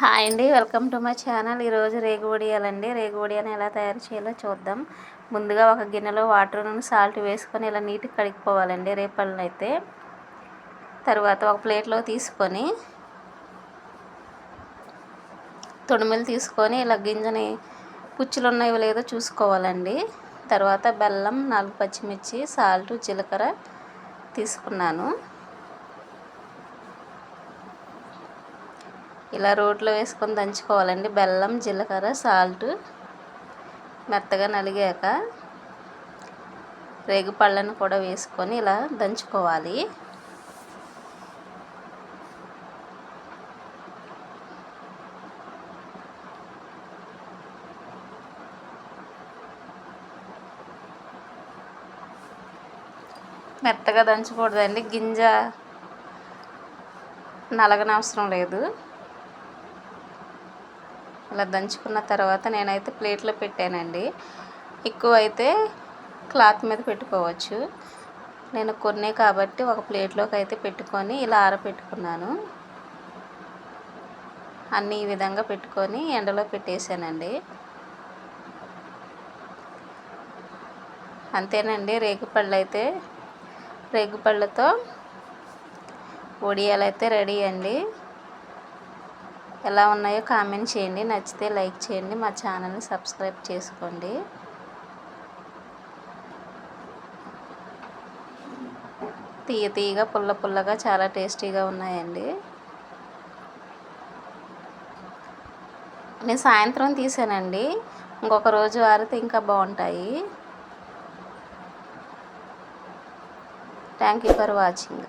Hi అండి welcome to my channel. ఈరోజు రేగు వడియాలండి రేగు వడియాని ఎలా తయారు చేయాలో చూద్దాం. ముందుగా ఒక గిన్నెలో వాటర్ సాల్ట్ వేసుకొని ఇలా నీట్గా కడిగిపోవాలండి రేపళ్ళని అయితే తర్వాత ఒక ప్లేట్లో తీసుకొని తొడిమిలు తీసుకొని ఇలా గింజని పుచ్చులు ఉన్నాయో లేదో చూసుకోవాలండి. తర్వాత బెల్లం నాలుగు పచ్చిమిర్చి సాల్ట్ జీలకర్ర తీసుకున్నాను. ఇలా రోట్లో వేసుకొని దంచుకోవాలండి. బెల్లం జీలకర్ర సాల్ట్ మెత్తగా నలిగాక రేగు పళ్ళను కూడా వేసుకొని ఇలా దంచుకోవాలి. మెత్తగా దంచకూడదండి. గింజ నలగనవసరం లేదు. ఇలా దంచుకున్న తర్వాత నేనైతే ప్లేట్లో పెట్టానండి. ఎక్కువ అయితే క్లాత్ మీద పెట్టుకోవచ్చు. నేను కొన్నే కాబట్టి ఒక ప్లేట్లోకి అయితే పెట్టుకొని ఇలా ఆరబెట్టుకున్నాను అన్నీ ఈ విధంగా పెట్టుకొని ఎండలో పెట్టేశానండి. అంతేనండి రేగుపళ్ళు అయితే రేగుపళ్ళతో వడియాలు అయితే రెడీ అండి. ఎలా ఉన్నాయో కామెంట్ చేయండి. నచ్చితే లైక్ చేయండి. మా ఛానల్ని సబ్స్క్రైబ్ చేసుకోండి. తీయ తీయగా పుల్ల పుల్లగా చాలా టేస్టీగా ఉన్నాయండి. నేను సాయంత్రం తీసానండి. ఇంకొక రోజు ఆరితే ఇంకా బాగుంటాయి. Thank you for watching